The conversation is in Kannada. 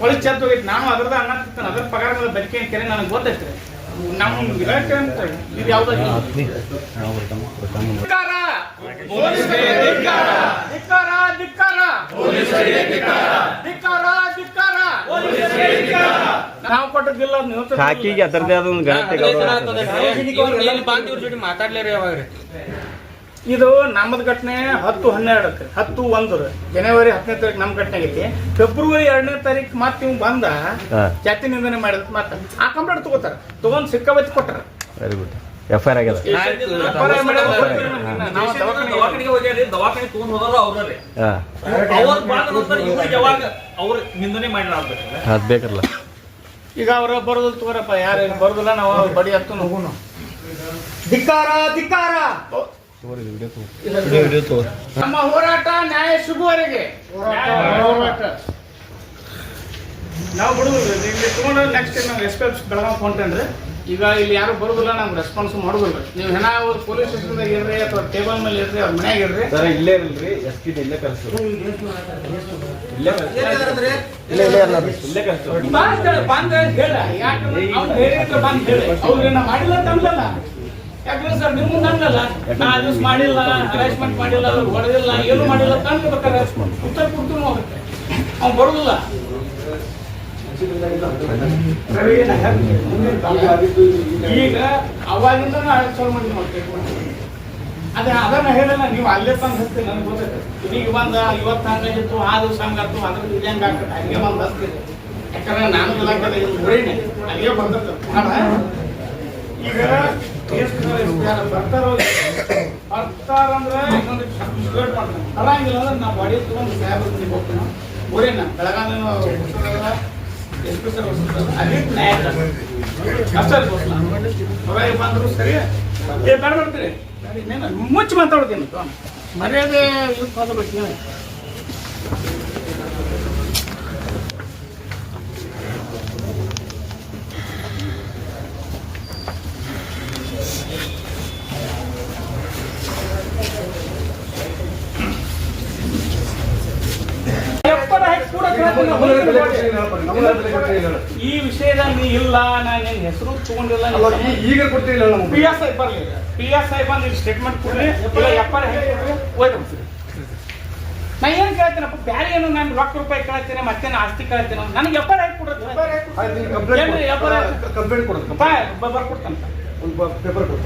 ಪೊಲೀಸ್ ಚಾರ್ಜ್ ಹೋಗೈತೆ ನಾನು ಅದ್ರದ ಅನ್ನ ತಿಂತಾನೆ ಅದ್ರ ಪಗಾರ ಮೇಲೆ ಬದುಕಿ ಅಂತೇಳಿ ನನಗೆ ಗೊತ್ತೈತ್ರಿ ನಮ್ಮ ಇಲಾಖೆ ಅಂತ ಇದು ಯಾವ್ದು ಧಿಕ್ಕಾರ! ನಾವು ಕೊಟ್ಟದಿಲ್ಲ ಅದರದೇ ಆದ ಒಂದು. ಮಾತಾಡ್ಲಿರಿ ಯಾವಾಗ ಇದು ನಮ್ಮದು ಘಟನೆ ಹತ್ತು ಹನ್ನೆರಡಕ್ಕೆ ಹತ್ತು ಒಂದರ ರೀ. ಜನವರಿ ಹತ್ತನೇ ತಾರೀಕು ನಮ್ಮ ಘಟನೆ ಆಗೈತಿ ಫೆಬ್ರವರಿ ಎರಡನೇ ತಾರೀಕು ಮತ್ತೆ ನೀವು ಬಂದ. ಜಾತಿ ನಿಂದನೆ ಮಾಡಿದ ಮತ್ತೆ ಆ ಕಂಪ್ಲೇಂಟ್ ತಗೋತಾರ. ತಗೊಂಡ್ ಸಿಕ್ಕಾಬತ್ತಿ ಕೊಟ್ಟಾರ. Very good F I R ಆಗ್ಯದ? ಅದ್ ಬೇಕಲ್ಲ. ಈಗ ಅವ್ರ ಬರೋದಿಲ್ಲ ತಗೋರಪ್ಪ. ಯಾರು ಬರೋದಿಲ್ಲ ನಾವು ಬಡಿ ಹತ್ತು ಹೋಗೋಣ ಧಿಕ್ಕಾರ. ಧಿಕ್ಕಾರ ನಮ್ಮ ಹೋರಾಟ ನ್ಯಾಯ ಸಿಗುವವರೆಗೆ ಹೋರಾಟ ನಾವು ಬಿಡುದಿಲ್ಲ ಇಲ್ಲಿ ತಗೊಂಡು ನೆಕ್ಸ್ಟ್ ನಾವು ಎಸ್ ಪಿ ಎಫ್ ಬೆಳಗಾವ್ ಹೊಂಟೇನ್ರಿ ಈಗ ಇಲ್ಲಿ ಯಾರು ಬರುದಿಲ್ಲ ನಮ್ಗೆ ರೆಸ್ಪಾನ್ಸ್ ಮಾಡುದಿಲ್ಲ ನೀವು ಹೆಣ ಅವ್ರು ಪೊಲೀಸ್ ಸ್ಟೇಷನ್ದಾಗ ಇರ್ರಿ ಅಥವಾ ಟೇಬಲ್ ಮೇಲೆ ಇರ್ರಿ ಅವ್ರ ಮನ್ಯಾಗ ಇರ್ರಿ ಸರ್ ಇಲ್ಲೇ ಇರಲ್ರಿ ಎಸ್ ಪಿ ಇಲ್ಲೇ ಕಳಿಸ್ತಾರೆ ಬಂದ್ ಹೇಳು, ಯಾಕಂದ್ರೆ ಅವ್ನು ಹೇಳಿದ್ರೆ ಬಂದ್ ಹೇಳಿ ಅವ್ರೇನ ಮಾಡಿಲ್ಲ ಅನ್ಲಲ್ಲ ಯಾಕಂದ್ರೆ ಸರ್ ನಿಮ್ಮ ಮುಂದೆ ಅನ್ಲಲ್ಲ ನಾ ಅದು ಮಾಡಿಲ್ಲ ಅರೇಂಜ್ಮೆಂಟ್ ಮಾಡಿಲ್ಲ ಅವ್ರು ಹೊಡೆದಿಲ್ಲ ಏನು ಮಾಡಿಲ್ಲ ಅನ್ಬೇಕಾರೆ ಉತ್ತರ ಕೊಡ್ತೀವಿ ಹೋಗುತ್ತೆ. ಅವ್ನು ಬರೋದಿಲ್ಲ. ಈಗ ಅವಾಗಿಂದ ಚಾಲು ಮಾಡಿ ಮಾಡ್ಬೇಕು ಅದೇ ಅದನ್ನ ಹೇಳಲ್ಲ ನೀವು ಅಲ್ಲೇ ತಂದು ಹಚ್ತೀನಿ ನನಗೆ ಗೊತ್ತೈತೆ ಈಗ ಬಂದ ಇವತ್ತು ಹಂಗಾಗಿತ್ತು ಆ ದಿವಸ ಹಂಗಾಯ್ತು ಅದ್ರ ಇದು ಹೆಂಗೆ ಆಗ್ತದೆ? ಹಂಗೆ ಬಂದು ಹಚ್ತೀರಿ. ಯಾಕಂದ್ರೆ ನಾನು ಬಂದದ್ದು ಹಣ ಈಗ ಸರ್ ಮುಚ್ಚಿ ಮಾತಾಡ್ತೀನಿ ಮರ್ಯಾದೆ ಇದಕ್ಕೆ ಹೋಗ್ಬೇಕು ನೀವು ಎಪ್ಪಡ ಹಾಕಿ ಕೂಡ ಕೇಳ್ತೀನಿ ನಾನು. ಈ ವಿಷಯದಲ್ಲಿ ನೀ ಇಲ್ಲ ನಾನು ನಿನ್ನ ಹೆಸರು ತಗೊಂಡಿಲ್ಲ ಈಗ ಕೊಟ್ಟಿಲ್ಲ ಪಿ ಎಸ್ ಐ ಬರ್ಲಿ. ಪಿ ಎಸ್ ಐ ಬಂದು ಸ್ಟೇಟ್ಮೆಂಟ್ ಕೊಡ್ಲಿ. ಇಲ್ಲ ಎಪ್ಪರ ನಾ ಏನ್ ಕೇಳ್ತೀನಪ್ಪ? ಬ್ಯಾರೆ ಏನು ನಾನು ಲಕ್ಷ ರೂಪಾಯಿ ಕೇಳ್ತೀನಿ ಮತ್ತೆ ಆಸ್ತಿ ಕೇಳ್ತೀನಿ. ನನಗೆ ಎಪ್ಪ ಹಾಕಿ ಕೊಡೋದು? ಕಂಪ್ಲೇಂಟ್. ಕೊಡೋದು ಬರ್ಕೊಡ್ತಾನೆ. ಒಂದು ಪೇಪರ್ ಕೊಡು.